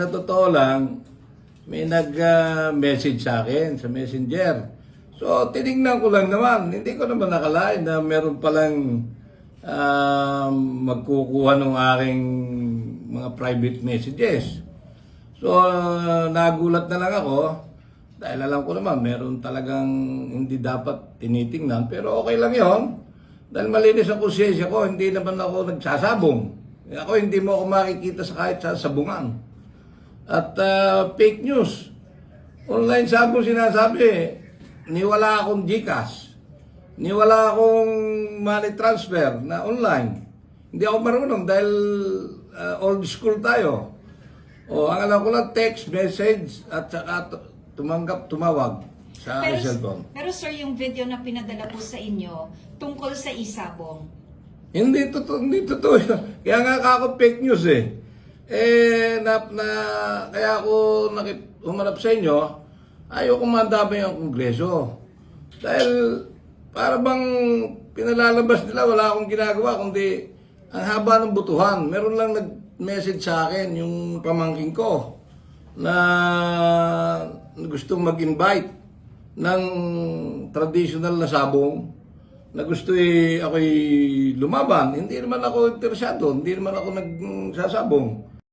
sa totoo lang, may nag-message sa akin sa messenger. So, tinignan ko lang naman. Hindi ko naman nakalain na meron palang um, magkukuha ng aking mga private messages. So, uh, nagulat na lang ako dahil alam ko naman meron talagang hindi dapat tinitingnan pero okay lang yon dahil malinis ang konsensya ko, hindi naman ako nagsasabong. Ako hindi mo ako makikita sa kahit sa sabungan. At uh, fake news. Online sabong sinasabi, niwala akong GCash. Niwala akong money transfer na online. Hindi ako marunong dahil uh, old school tayo. O, ang alam ko lang, text, message, at saka tumanggap, tumawag sa aking cellphone. pero sir, yung video na pinadala po sa inyo tungkol sa isabong. Hindi totoo, hindi totoo. Kaya nga ako fake news eh. Eh, na, na, kaya ako nakip, humanap sa inyo, ayaw kong mandamay ang kongreso. Dahil, para bang pinalalabas nila, wala akong ginagawa, kundi ang haba ng butuhan. Meron lang nag-message sa akin, yung pamangking ko, na gustong mag-invite ng traditional na sabong na gusto eh, ako'y lumaban. Hindi naman ako interesado, hindi naman ako nagsasabong.